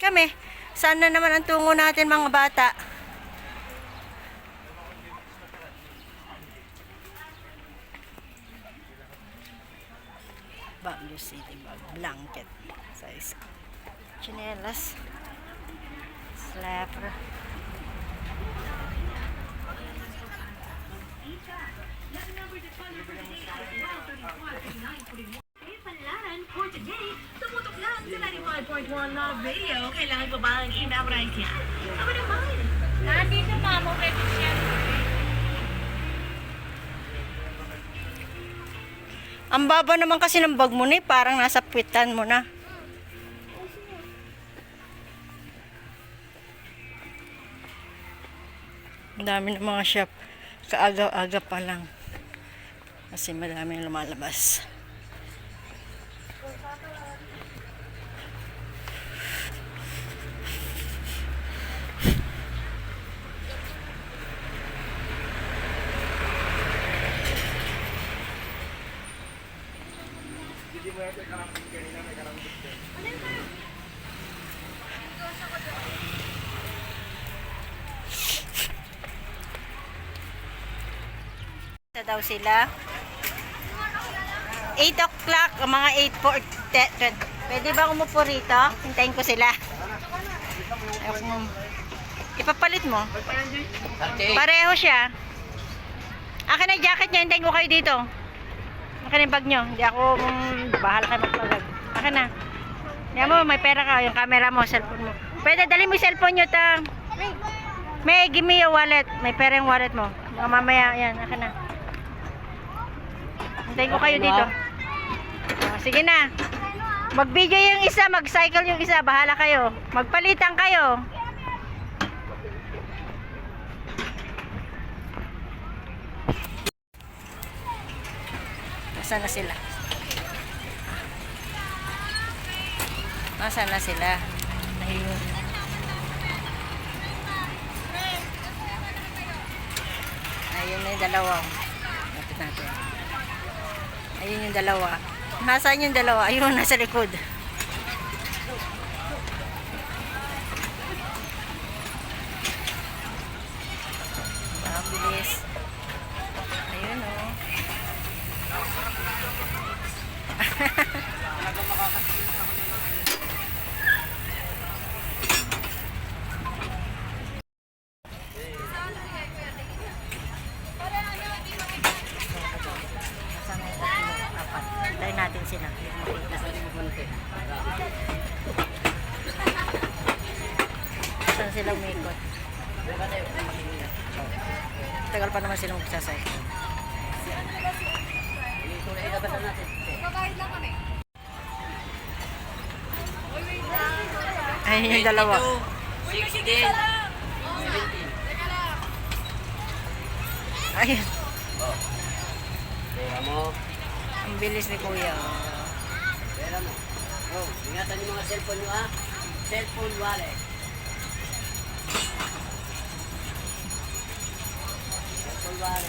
kami. Saan na naman ang tungo natin mga bata? Baguio City bag. Blanket. Size. Chinelas. Slapper. Panlaran for today, 1.1 love video, kailangan ko ba ang in-upright niya? Aba naman. Nandito pa mo, pwede siya. Ang baba naman kasi ng bag mo ni, parang nasa puwitan mo na. Ang dami ng mga shop. Kaagaw-aga pa lang. Kasi madami lumalabas. Daw sila. 8 o'clock, mga 8.40. Pwede ba umupo rito? Hintayin ko sila. Mo. Ipapalit mo. Pareho siya. Akin na jacket niya, hintayin ko kayo dito. Akin na yung bag nyo. Hindi ako, mm, bahala kayo magpagag. Akin na. Hindi mo, may pera ka. Yung camera mo, cellphone mo. Pwede, dali mo yung cellphone nyo, ta. May, give me your wallet. May pera yung wallet mo. Mga mamaya, yan, akin na. Hintayin ko kayo dito. Oh, sige na. Mag-video yung isa, mag-cycle yung isa. Bahala kayo. Magpalitan kayo. Nasaan na sila? Nasaan na sila? Ayun. Ayun na yung dalawa. Lapit natin. Ayun yung dalawa. Nasaan yung dalawa? Ayun, nasa likod. Sila umikot? Tagal pa naman sila magsasay. Ayun yung dalawa. 16, Ayun. Pera mo. Ang bilis ni Kuya. Pera mo. Oh, ingatan yung mga cellphone nyo ha. Cellphone wallet. Dalawa.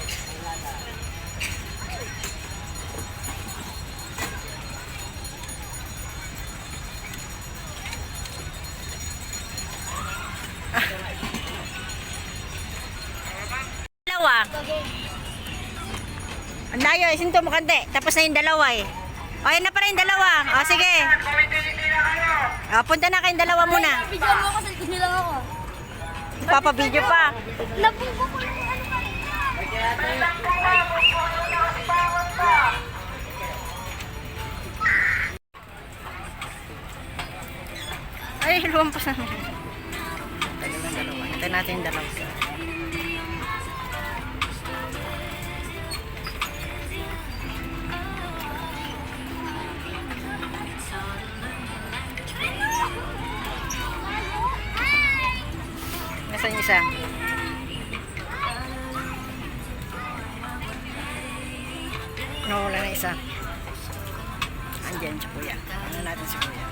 Ang layo, eh, sinto mo kante. Tapos na yung dalawa eh. O, yan na pa rin dalawa. O, sige. O, punta na kayong dalawa muna. Video mo ako sa likod nila ako. Papabidyo pa. Nabuko ko kanina. Ay, lumampas na. Tagal ng dalawa. Hintayin natin yung dalawa. Nasaan yung isa? Ano, Nawala na isa. Andiyan si Kuya. Ano natin si Kuya.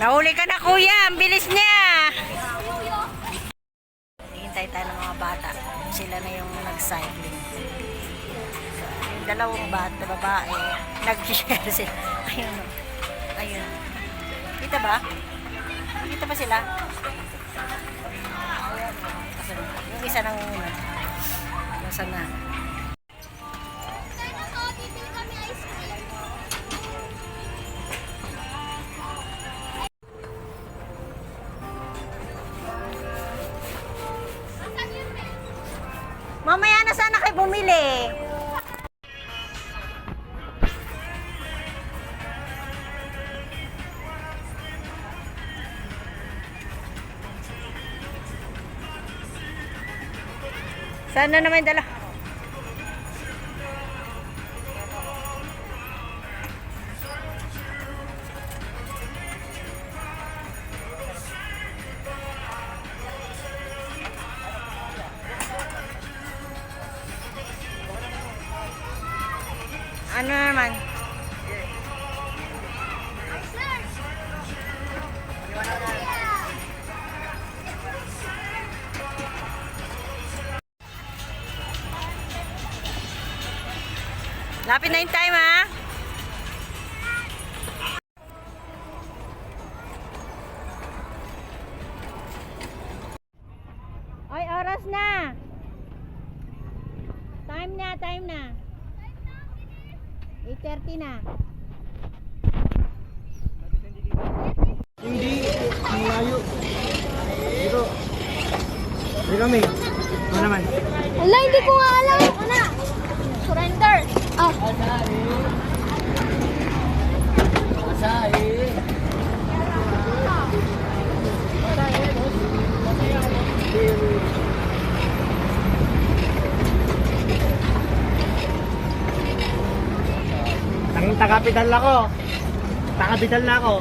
Nahuli ka na kuya, ang bilis niya. Hintay tayo ng mga bata. Sila na yung nag-cycling dalawang bata, babae, nag-share sila. Ayun o. Ayun. Kita ba? Kita ba sila? Kasunod. Yung isa nang una. Nasa na. Mamaya na sana kayo bumili. Sana naman dala. Lapit na yung time ha. Ay, oras na. Time na, time na. 8.30 na. Hindi, ang layo. Dito. Dito kami. Ano naman? Wala, hindi ko nga alam. Ah. Masahe. Tang taga-kapital ako. Taga-kapital na ako.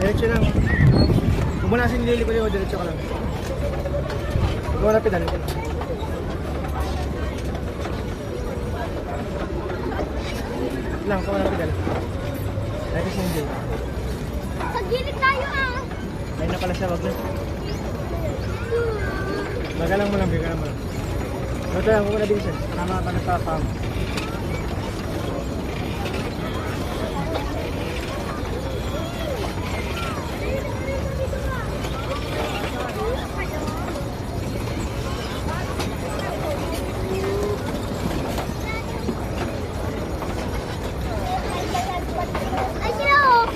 Diretso lang. Kung mo na sin lili ko liwa, diretso ka lang. Mo na pedal. Lang, mo na pedal. Dahil sa hindi. Sa gilid tayo ah. Ayun na pala siya, wag na. Magalang mo lang, bigyan mo lang. Ito lang, kung wala din siya. Tama ka nagpapam. Ay, sila oh.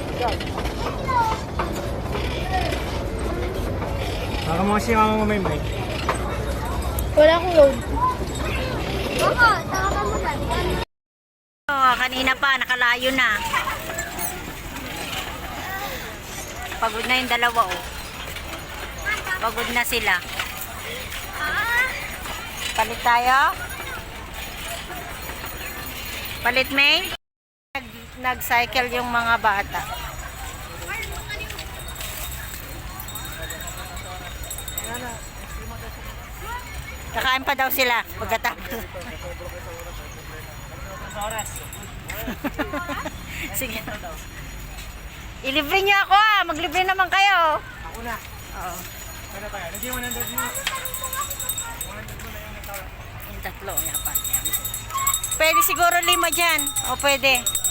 Siya mama may mic. Wala akong load. Baka, tama mo na. Oh, kanina pa, nakalayo na. Pagod na yung dalawa, oh. Pagod na sila. Palit tayo? Palit, May? Nag, nag-cycle yung mga bata. Kakain pa daw sila pagkatapos. Sige. Ilibre niyo ako ah. Maglibre naman kayo. Ako na. Oo. Tayo? Hindi mo nandun mo. Yung tatlo. Yung apat. yan. Pwede siguro lima dyan. O pwede.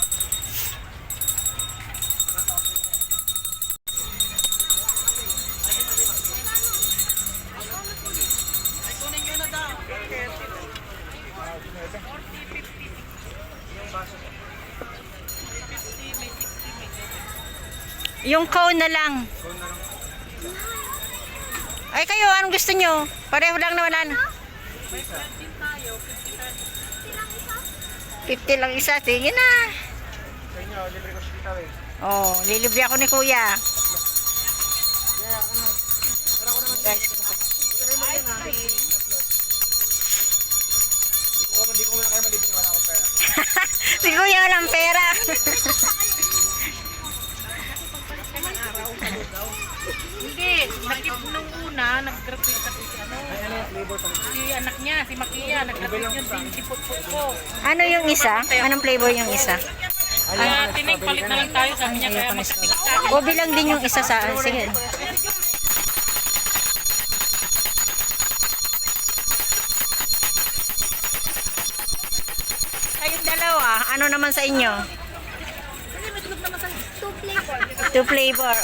Yung cone na lang. Ay kayo, anong gusto nyo? Pareho lang na wala na. 50 lang isa. Sige na. Sa inyo, libre ko siya eh. Oh, lilibre ako ni kuya. Guys, Hindi ko, hindi ko muna kayo malibre, wala akong pera. si kuya walang pera. Hindi, nag nung una, nag-graduate kasi si ano, Ay, ano yung flavor pa rin? si anak niya, si Makia, nag-graduate yun, si si Putput ko. ano yung isa? Anong flavor yung isa? Kaya tinig, palit na lang tayo. Sabi niya kaya magkatig sa akin. O bilang din yung isa sa... Sige. Kayong dalawa, ano naman sa inyo? Two flavor. Two flavor.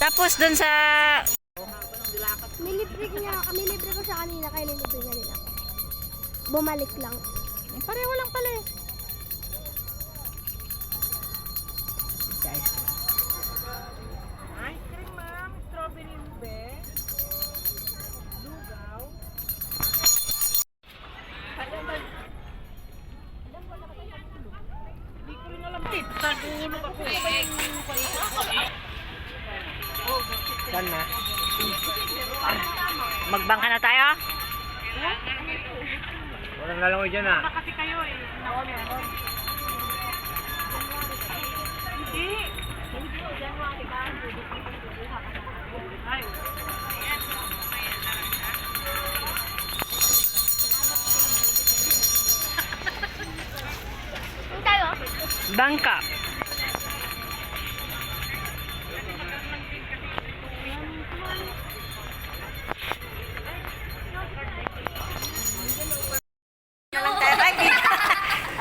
Tapos dun sa... Nilibre niya, nilibre ko siya kanina kaya nilibre niya nila. Bumalik lang. Pareho lang pala eh. Ice Walang lalangoy dyan ah. Na kasi kayo eh. Naku, meron. Hindi. Ay, Yung tayo? Bangka.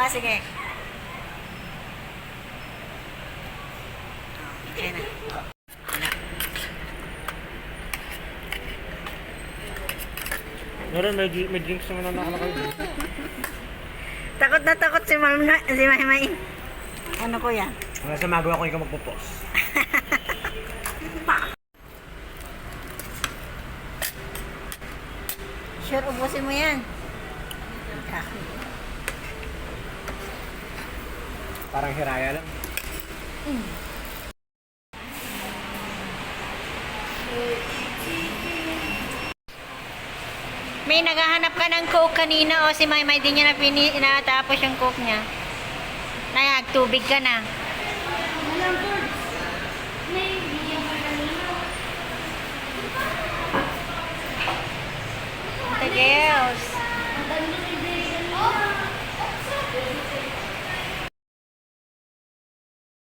Ah, sige. Okay na. Meron, may, may drinks naman na nakalakay. Takot na takot si Ma'am na, si Maymay. Ano ko yan? Hanggang sa magawa ko ikaw magpupos. Sure, ubusin mo yan. Parang hiraya lang. May naghahanap ka ng coke kanina o si Maymay din niya na pini natapos yung coke niya. Nayag, tubig ka na. The girls.